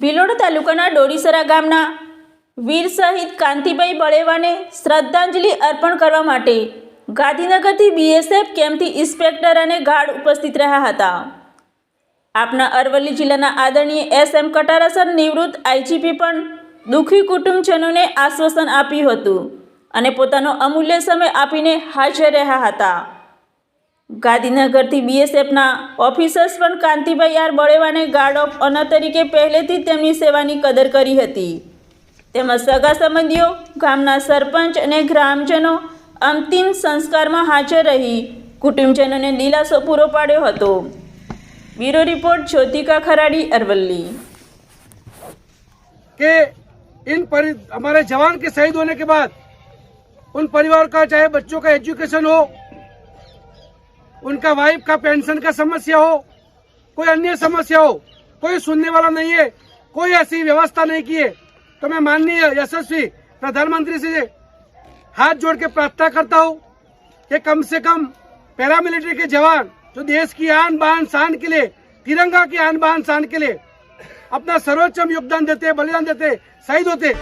ભિલોડ તાલુકાના ડોડીસરા ગામના વીર શહીદ કાંતિભાઈ બળેવાને શ્રદ્ધાંજલિ અર્પણ કરવા માટે ગાંધીનગરથી બીએસએફ કેમ્પથી ઇન્સ્પેક્ટર અને ગાર્ડ ઉપસ્થિત રહ્યા હતા. આપના અરવલ્લી જિલ્લાના આદરણીય એસ એમ કટારાસર નિવૃત્ત આઈજીપી પણ દુઃખી કુટુંબજનોને આશ્વાસન આપ્યું હતું અને પોતાનો અમૂલ્ય સમય આપીને હાજર રહ્યા હતા. ગાંધીનગરથી બીએસએફના ઓફિસર્સ પણ કાંતિભાઈ આર બળેવાને ગાર્ડ ઓફ ઓનર તરીકે પહેલેથી જ તેમની સેવાની કદર કરી હતી તેમજ સગા સંબંધીઓ ગામના સરપંચ અને ગ્રામજનો અંતિમ સંસ્કારમાં હાજર રહી કુટુંબજનોને દિલાસો પૂરો પાડ્યો હતો બ્યુરો રિપોર્ટ જ્યોતિકા ખરાડી અરવલ્લી कि इन परि हमारे जवान के शहीद होने के बाद उन परिवार का चाहे बच्चों का एजुकेशन हो उनका वाइफ का पेंशन का समस्या हो, कोई अन्य समस्या हो, कोई सुनने वाला नहीं है, कोई ऐसी व्यवस्था नहीं की है तो मैं माननीय यशस्वी प्रधानमंत्री से हाथ जोड़ के प्रार्थना करता हूँ कि कम से कम पैरामिलिट्री के जवान, जो देश की आन बान शान के लिए, तिरंगा की आन बान शान के लिए अपना सर्वोच्चम योगदान देते, बलिदान देते, शहीद होते